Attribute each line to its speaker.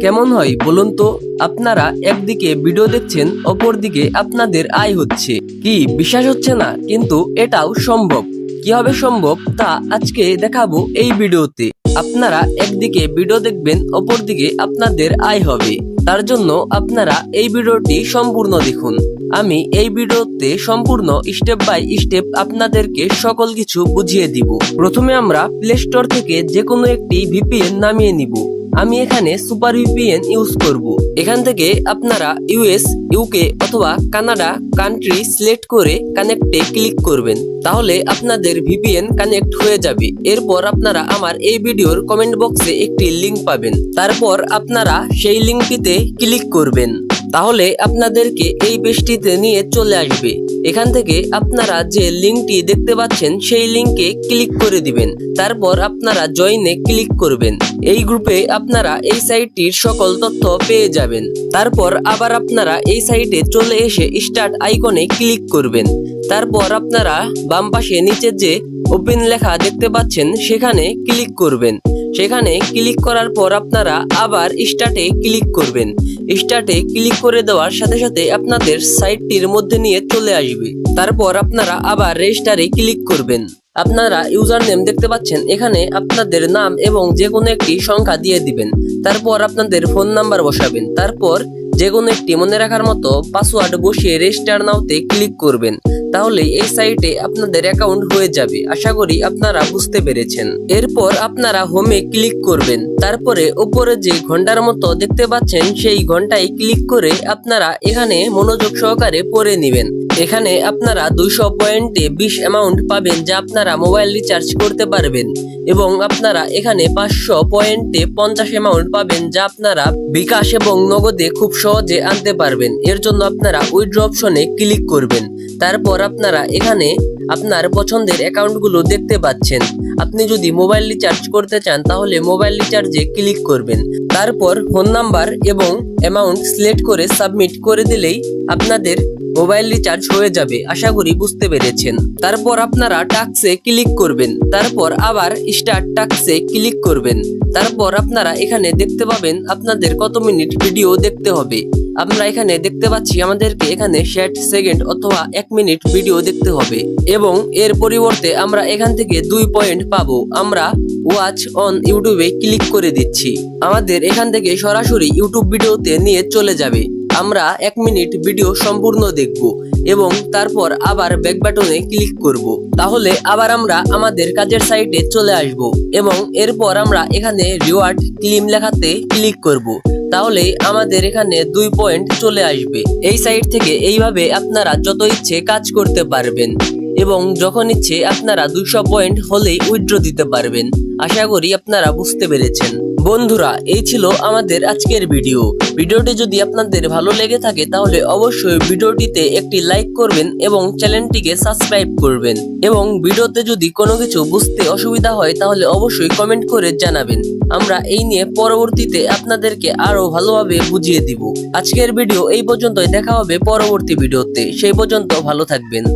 Speaker 1: কেমন হয় বলুন তো? আপনারা একদিকে ভিডিও দেখছেন, অপরদিকে আপনাদের আয় হচ্ছে। কি বিশ্বাস হচ্ছে না? কিন্তু এটাও সম্ভব। কীভাবে সম্ভব তা আজকে দেখাবো এই ভিডিওতে। আপনারা একদিকে ভিডিও দেখবেন, অপরদিকে আপনাদের আয় হবে। তার জন্য আপনারা এই ভিডিওটি সম্পূর্ণ দেখুন। আমি এই ভিডিওতে সম্পূর্ণ স্টেপ বাই স্টেপ আপনাদেরকে সকল কিছু বুঝিয়ে দিব। প্রথমে আমরা প্লে স্টোর থেকে যে কোনো একটি ভিপিএন নামিয়ে নিব। আমি এখানে সুপার ভিপিএন ইউজ করব। এখান থেকে আপনারা ইউএস ইউকে অথবা কানাডা কান্ট্রি সিলেক্ট করে কানেক্টে ক্লিক করবেন। তাহলে আপনাদের ভিপিএন কানেক্ট হয়ে যাবে। এরপর আপনারা আমার এই ভিডিওর কমেন্ট বক্সে একটি লিংক পাবেন। তারপর আপনারা সেই লিঙ্কটিতে ক্লিক করবেন। তাহলে আপনাদেরকে এই পেজটিতে নিয়ে চলে আসবে। এখান থেকে আপনারা যে লিঙ্কটি দেখতে পাচ্ছেন, সেই লিঙ্কে ক্লিক করে দিবেন। তারপর আপনারা জয়েনে ক্লিক করবেন। এই গ্রুপে আপনারা এই সাইটটির সকল তথ্য পেয়ে যাবেন। তারপর আবার আপনারা এই সাইটে চলে এসে স্টার্ট আইকনে ক্লিক করবেন। তারপর আপনারা বাম পাশে নিচে যে ওপেন লেখা দেখতে পাচ্ছেন, সেখানে ক্লিক করবেন। সেখানে ক্লিক করার পর আপনারা আবার স্টার্টে ক্লিক করবেন। স্টার্টে ক্লিক করে দেওয়ার সাথে সাথে আপনাদের সাইটটির মধ্যে নিয়ে চলে আসবে। তারপর আপনারা আবার রেজিস্টারে ক্লিক করবেন। আপনারা ইউজার নেম দেখতে পাচ্ছেন, এখানে আপনাদের নাম এবং যে কোনো একটি সংখ্যা দিয়ে দিবেন। তারপর আপনাদের ফোন নাম্বার বসাবেন। তারপর যে কোনো একটি মনে রাখার মতো পাসওয়ার্ড বসিয়ে রেজিস্টার নাওতে ক্লিক করবেন। তাহলে এই সাইটে আপনাদের অ্যাকাউন্ট হয়ে যাবে। আশা করি আপনারা বুঝতে পেরেছেন। এরপর আপনারা হোমে ক্লিক করবেন। তারপরে উপরে যে ঘণ্টার মতো দেখতে পাচ্ছেন, সেই ঘন্টায় ক্লিক করে আপনারা এখানে মনোযোগ সহকারে পড়ে নেবেন। এখানে আপনারা দুইশো পয়েন্টে বিশ অ্যামাউন্ট পাবেন যা আপনারা মোবাইল রিচার্জ করতে পারবেন। এবং আপনারা এখানে পাঁচশো পয়েন্টে পঞ্চাশ অ্যামাউন্ট পাবেন যা আপনারা বিকাশ এবং নগদে খুব সহজে আনতে পারবেন। এর জন্য আপনারা উইড্রো অপশনে ক্লিক করবেন। তারপর আপনারা এখানে আপনার পছন্দের অ্যাকাউন্টগুলো দেখতে পাচ্ছেন। আপনি যদি মোবাইল রিচার্জ করতে চান, তাহলে মোবাইল রিচার্জে ক্লিক করবেন। তারপর ফোন নাম্বার এবং অ্যামাউন্ট সিলেক্ট করে সাবমিট করে দিলেই আপনাদের মোবাইল রিচার্জ হয়ে যাবে, আশা করি বুঝতে পেরেছেন। তারপর আপনারা টাক্সে ক্লিক করবেন, তারপর আবার স্টার্ট টাক্সে ক্লিক করবেন। তারপর আপনারা এখানে দেখতে পাবেন আপনাদের কত মিনিট ভিডিও দেখতে হবে। আমরা এখানে দেখতে পাচ্ছি আমাদেরকে এখানে ষাট সেকেন্ড অথবা এক মিনিট ভিডিও দেখতে হবে এবং এর পরিবর্তে আমরা এখান থেকে দুই পয়েন্ট পাবো। আমরা ওয়াচ অন ইউটিউবে ক্লিক করে দিচ্ছি। আমাদের এখান থেকে সরাসরি ইউটিউব ভিডিওতে নিয়ে চলে যাবে। আমরা এক মিনিট ভিডিও সম্পূর্ণ দেখব এবং তারপর আবার ব্যাক বাটনে ক্লিক করব। তাহলে আবার আমরা আমাদের কাজের সাইটে চলে আসব এবং এরপর আমরা এখানে রিওয়ার্ড ক্লিম লেখাতে ক্লিক করব। তাহলে আমাদের এখানে দুই পয়েন্ট চলে আসবে। এই সাইট থেকে এইভাবে আপনারা যত ইচ্ছে কাজ করতে পারবেন এবং যখন ইচ্ছে আপনারা দুইশো পয়েন্ট হলেই উইথড্র দিতে পারবেন। আশা করি আপনারা বুঝতে পেরেছেন। বন্ধুরা, এই ছিল আমাদের আজকের ভিডিও। ভিডিওটি যদি আপনাদের ভালো লেগে থাকে, তাহলে অবশ্যই ভিডিওটিতে একটি লাইক করবেন এবং চ্যানেলটিকে সাবস্ক্রাইব করবেন। এবং ভিডিওতে যদি কোনো কিছু বুঝতে অসুবিধা হয়, তাহলে অবশ্যই কমেন্ট করে জানাবেন। আমরা এই নিয়ে পরবর্তীতে আপনাদেরকে আরও ভালোভাবে বুঝিয়ে দিব। আজকের ভিডিও এই পর্যন্তই। দেখা হবে পরবর্তী ভিডিওতে। সেই পর্যন্ত ভালো থাকবেন।